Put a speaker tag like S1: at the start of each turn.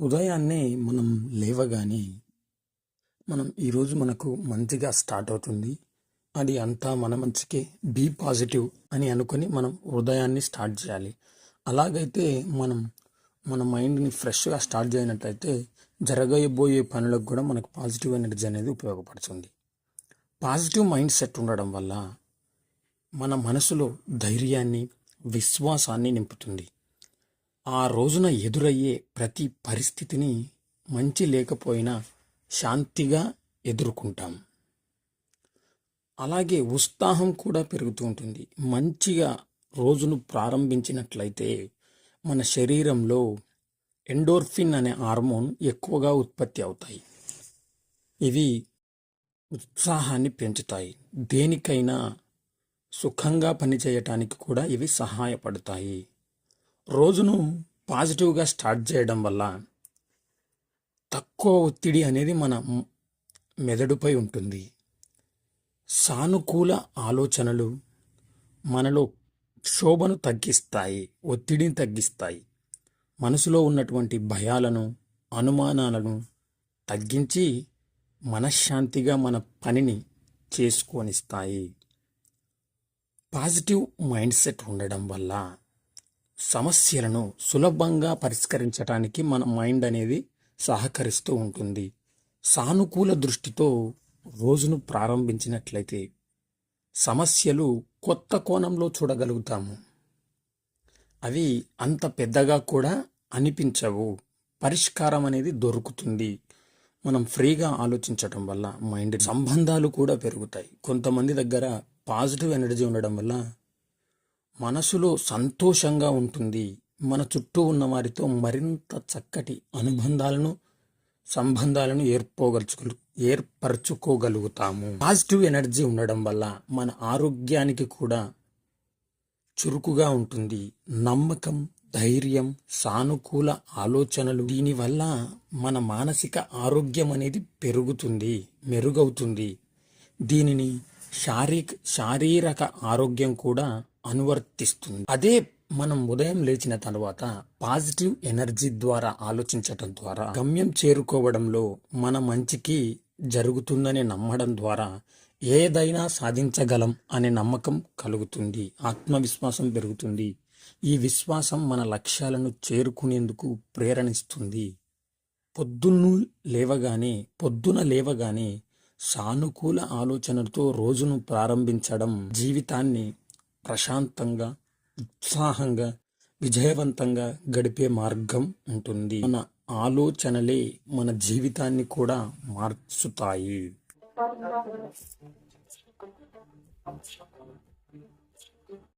S1: ఉదయాన్నే మనం లేవగానే మనం ఈరోజు మనకు మంచిగా స్టార్ట్ అవుతుంది. అది అంతా మన మంచికే బీ పాజిటివ్ అని అనుకొని మనం ఉదయాన్ని స్టార్ట్ చేయాలి. అలాగైతే మనం మన మైండ్ని ఫ్రెష్గా స్టార్ట్ చేయనట్లయితే జరగబోయే పనులకు కూడా మనకు పాజిటివ్ ఎనర్జీ అనేది ఉపయోగపడుతుంది. పాజిటివ్ మైండ్ సెట్ ఉండడం వల్ల మన మనసులో ధైర్యాన్ని విశ్వాసాన్ని నింపుతుంది. ఆ రోజున ఎదురయ్యే ప్రతి పరిస్థితిని మంచి లేకపోయినా శాంతిగా ఎదుర్కొంటాం. అలాగే ఉత్సాహం కూడా పెరుగుతూ ఉంటుంది. మంచిగా రోజును ప్రారంభించినట్లయితే మన శరీరంలో ఎండోర్ఫిన్ అనే హార్మోన్ ఎక్కువగా ఉత్పత్తి అవుతాయి. ఇవి ఉత్సాహాన్ని పెంచుతాయి. దేనికైనా సుఖంగా పనిచేయటానికి కూడా ఇవి సహాయపడతాయి. రోజును పాజిటివ్గా స్టార్ట్ చేయడం వల్ల తక్కువ ఒత్తిడి అనేది మన మెదడుపై ఉంటుంది. సానుకూల ఆలోచనలు మనలో క్షోభను తగ్గిస్తాయి ఒత్తిడిని తగ్గిస్తాయి. మనసులో ఉన్నటువంటి భయాలను అనుమానాలను తగ్గించి మనశ్శాంతిగా మన పనిని చేసుకొనిస్తాయి. పాజిటివ్ మైండ్ సెట్ ఉండడం వల్ల సమస్యలను సులభంగా పరిష్కరించడానికి మన మైండ్ అనేది సహకరిస్తూ ఉంటుంది. సానుకూల దృష్టితో రోజును ప్రారంభించినట్లయితే సమస్యలు కొత్త కోణంలో చూడగలుగుతాము. అవి అంత పెద్దగా కూడా అనిపించవు. పరిష్కారం అనేది దొరుకుతుంది. మనం ఫ్రీగా ఆలోచించటం వల్ల మైండ్ సంబంధాలు కూడా పెరుగుతాయి. కొంతమంది దగ్గర పాజిటివ్ ఎనర్జీ ఉండడం వల్ల మనసులో సంతోషంగా ఉంటుంది. మన చుట్టూ ఉన్న వారితో మరింత చక్కటి అనుబంధాలను సంబంధాలను ఏర్పోగలుచుకు ఏర్పరచుకోగలుగుతాము. పాజిటివ్ ఎనర్జీ ఉండడం వల్ల మన ఆరోగ్యానికి కూడా చురుకుగా ఉంటుంది. నమ్మకం ధైర్యం సానుకూల ఆలోచనలు. దీనివల్ల మన మానసిక ఆరోగ్యం అనేది పెరుగుతుంది మెరుగవుతుంది. దీనిని శారీరక శారీరక ఆరోగ్యం కూడా అనువర్తిస్తుంది. అదే మనం ఉదయం లేచిన తర్వాత పాజిటివ్ ఎనర్జీ ద్వారా ఆలోచించటం ద్వారా గమ్యం చేరుకోవడంలో మన మంచికి జరుగుతుందని నమ్మడం ద్వారా ఏదైనా సాధించగలం అనే నమ్మకం కలుగుతుంది ఆత్మవిశ్వాసం పెరుగుతుంది. ఈ విశ్వాసం మన లక్ష్యాలను చేరుకునేందుకు ప్రేరణిస్తుంది. పొద్దున్ను లేవగానే పొద్దున లేవగానే సానుకూల ఆలోచనలతో రోజును ప్రారంభించడం జీవితాన్ని ప్రశాంతంగా ఉత్సాహంగా విజయవంతంగా గడిపే మార్గం ఉంటుంది. మన ఆలోచనలే మన జీవితాన్ని కూడా మార్చుతాయి.